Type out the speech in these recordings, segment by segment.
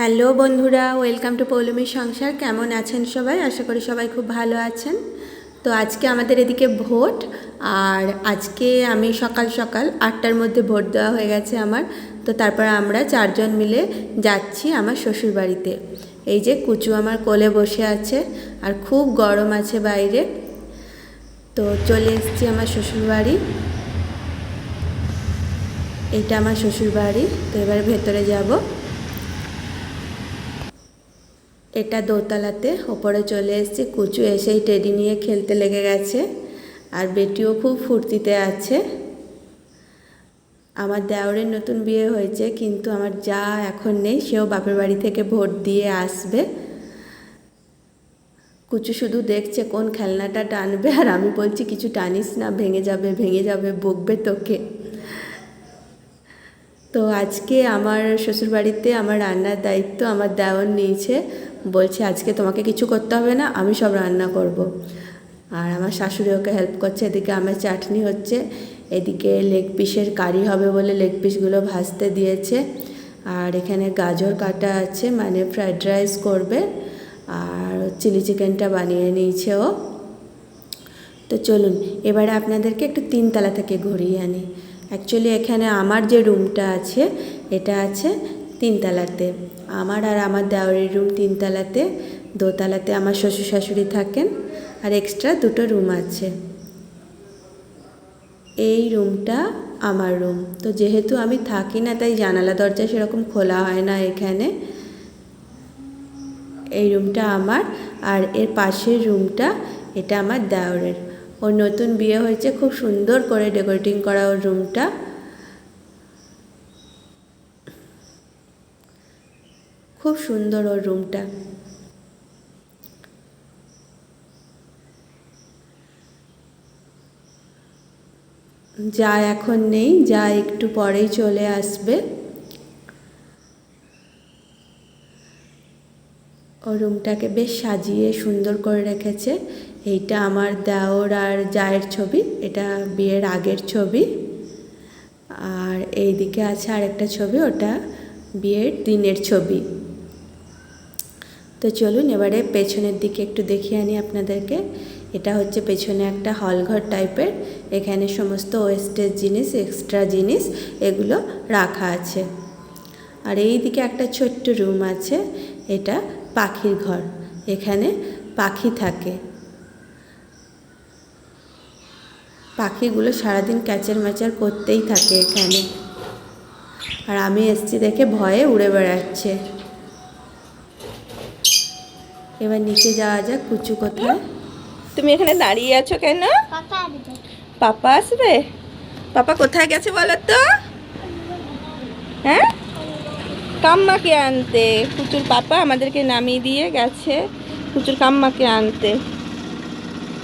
Hello বন্ধুরা, welcome to পৌলমীর সংসার। কেমন আছেন সবাই? আশা করি সবাই খুব ভালো আছেন। তো আজকে আমাদের এদিকে ভোট, আর আজকে আমি সকাল সকাল আটটার মধ্যে ভোট দেওয়া হয়ে গেছে আমার। তো তারপর আমরা চারজন মিলে যাচ্ছি আমার শ্বশুর বাড়িতে এই যে কুচু আমার কোলে বসে আছে, আর খুব গরম আছে বাইরে। তো চলে এসেছি আমার শ্বশুর বাড়ি আমার শ্বশুর বাড়ি তো এবার ভেতরে যাব। এটা দোতলাতে, ওপরে চলে এসেছি। কুচু এসেই টেডি নিয়ে খেলতে লেগে গেছে। আর বেটিও খুব ফুর্তিতে আছে। আমার দেওরের নতুন বিয়ে হয়েছে, কিন্তু আমার যা এখন নেই, সেও বাপের বাড়ি থেকে ভোট দিয়ে আসবে। কুচু শুধু দেখছে কোন খেলনাটা টানবে, আর আমি বলছি, কিছু টানিস না, ভেঙে যাবে ভেঙে যাবে, বকবে তোকে। তো আজকে আমার শ্বশুরবাড়িতে আমার রান্নার দায়িত্ব আমার দেওয়ার নিয়েছে। বলছে, আজকে তোমাকে কিছু করতে হবে না, আমি সব রান্না করব। আর আমার শাশুড়ি ওকে হেল্প করছে, এদিকে আমার চাটনি হচ্ছে, এদিকে লেগ পিসের কারি হবে বলে লেগ পিসগুলো ভাজতে দিয়েছে। আর এখানে গাজর কাটা আছে মানে ফ্রাইড রাইস করবে, আর চিলি চিকেনটা বানিয়ে নিয়েছে ও। তো চলুন, এবারে আপনাদেরকে একটু তিনতলা থেকে ঘুরিয়ে আনি। অ্যাকচুয়ালি এখানে আমার যে রুমটা আছে, এটা আছে তিনতলাতে। আমার আর আমার দেওয়ারের রুম তিনতলাতে, দোতলাতে আমার শ্বশুর শাশুড়ি থাকেন আর এক্সট্রা দুটো রুম আছে। এই রুমটা আমার রুম। তো যেহেতু আমি থাকি না, তাই জানালা, দরজা সেরকম খোলা হয় না এখানে। এই রুমটা আমার আর এর পাশের রুমটা এটা আমার দেওরের ওর নতুন বিয়ে হয়েছে, খুব সুন্দর করে ডেকোরেটিং করা ওর রুমটা। খুব সুন্দর ওর রুমটা যা এখন নেই, যা একটু পরেই চলে আসবে। ও রুমটাকে বেশ সাজিয়ে সুন্দর করে রেখেছে। এইটা আমার দেওর আর জায়ের ছবি, এটা বিয়ের আগের ছবি। আর এইদিকে আছে আরেকটা ছবি, ওটা বিয়ের দিনের ছবি। তো চলুন এবারে পেছনের দিকে একটু দেখিয়ে আনি আপনাদেরকে। এটা হচ্ছে পেছনে একটা হলঘর টাইপের। এখানে সমস্ত ওয়েস্টের জিনিস এক্সট্রা জিনিস, এগুলো রাখা আছে। আর এই দিকে একটা ছোট্ট রুম আছে। এটা পাখির ঘর। এখানে পাখি থাকে। পাখিগুলো সারাদিন ক্যাচের ম্যাচার করতেই থাকে এখানে। আর আমি এসছি দেখে ভয়ে উড়ে বেড়াচ্ছে। এবার নিচে যাওয়া যাক কুচু কোথায়? তুমি এখানে দাঁড়িয়ে আছো কেন? পাপা আসবে। পাপা কোথায় গেছে বলো তো? হ্যাঁ? কাম্মাকে আনতে। কুচুর পাপা আমাদেরকে নামিয়ে দিয়ে গেছে কুচুর কাম্মাকে আনতে।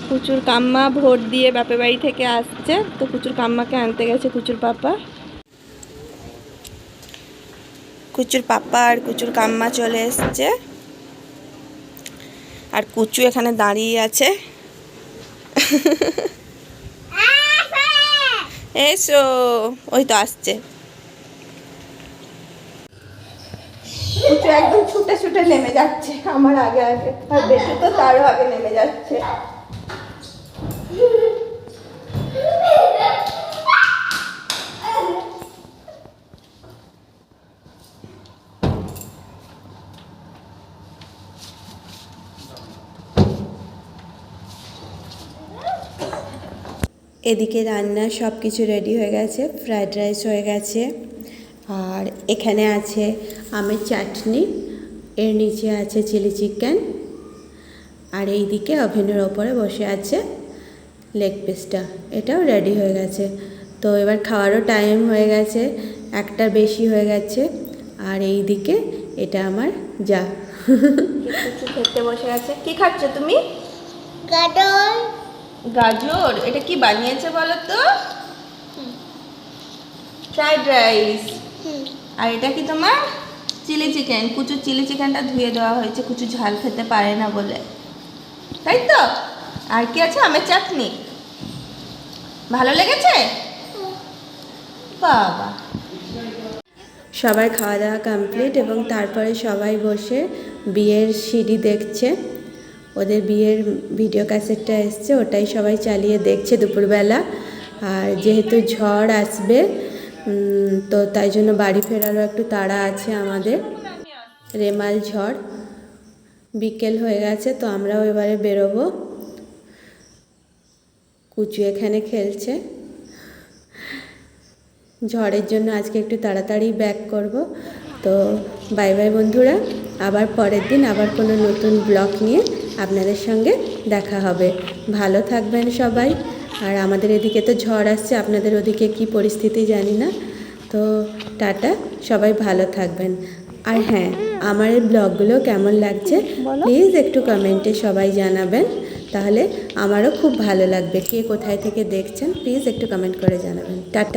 কুচুর কাম্মা ভোট দিয়ে বাপের বাড়ি থেকে আসছে তো কুচুর কাম্মাকে আনতে গেছে কুচুর পাপা। কুচুর পাপা আর কুচুর কাম্মা চলে এসছে। আর কুচু এখানে দাঁড়িয়ে আছে। এসো, ওই তো আসছে। কুচু একদম ছুটে ছুটে নেমে যাচ্ছে, আমার আগে আগে। আর বেশি তো তারও আগে নেমে যাচ্ছে। এদিকে রান্না সব কিছু রেডি হয়ে গেছে ফ্রায়েড রাইস হয়ে গেছে আর এখানে আছে আমের চাটনি এর নিচে আছে চিলি চিকেন আর এই দিকে ওভেনের ওপরে বসে আছে লেগ পিসটা এটাও রেডি হয়ে গেছে। তো এবার খাওয়ারও টাইম হয়ে গেছে একটা বেশি হয়ে গেছে আর এই দিকে এটা আমার যা। খেতে বসে আছে। কি খাচ্ছ তুমি? গাজর এটা কি বানিয়েছে বলো তো ফ্রাইড রাইস। আর এটা কি তোমার? Chilli chicken. কুচু চিলি চিকেনটা ধুয়ে দেওয়া হয়েছে কুচু ঝাল খেতে পারে না বলে। তাই তো? আর কি আছে? আমের চাটনি। ভালো লেগেছে? বাবা। সবার খাওয়া দাওয়া কমপ্লিট এবং তারপরে সবাই বসে বিয়ের সিডি দেখছে। ওদের বিয়ের ভিডিও ক্যাসেটটা এসছে, ওটাই সবাই চালিয়ে দেখছে দুপুরবেলা। আর যেহেতু ঝড় আসবে তো তাই জন্য বাড়ি ফেরারও একটু তাড়া আছে আমাদের। রেমাল ঝড় বিকেল হয়ে গেছে, তো আমরাও এবারে বেরোবো। কুচু এখানে খেলছে। ঝড়ের জন্য আজকে একটু তাড়াতাড়ি ব্যাক করব। তো বাই বাই বন্ধুরা, আবার পরের দিন আবার কোনো নতুন ব্লগ নিয়ে আপনাদের সঙ্গে দেখা হবে। ভালো থাকবেন সবাই। আর আমাদের এদিকে তো ঝড় আসছে আপনাদের ওদিকে কি পরিস্থিতি জানি না। তো টাটা সবাই ভালো থাকবেন। আর হ্যাঁ আমার এই ব্লগগুলো কেমন লাগছে প্লিজ একটু কমেন্টে সবাই জানাবেন। তাহলে আমারও খুব ভালো লাগবে। কে কোথায় থেকে দেখছেন প্লিজ একটু কমেন্ট করে জানাবেন। টাটা।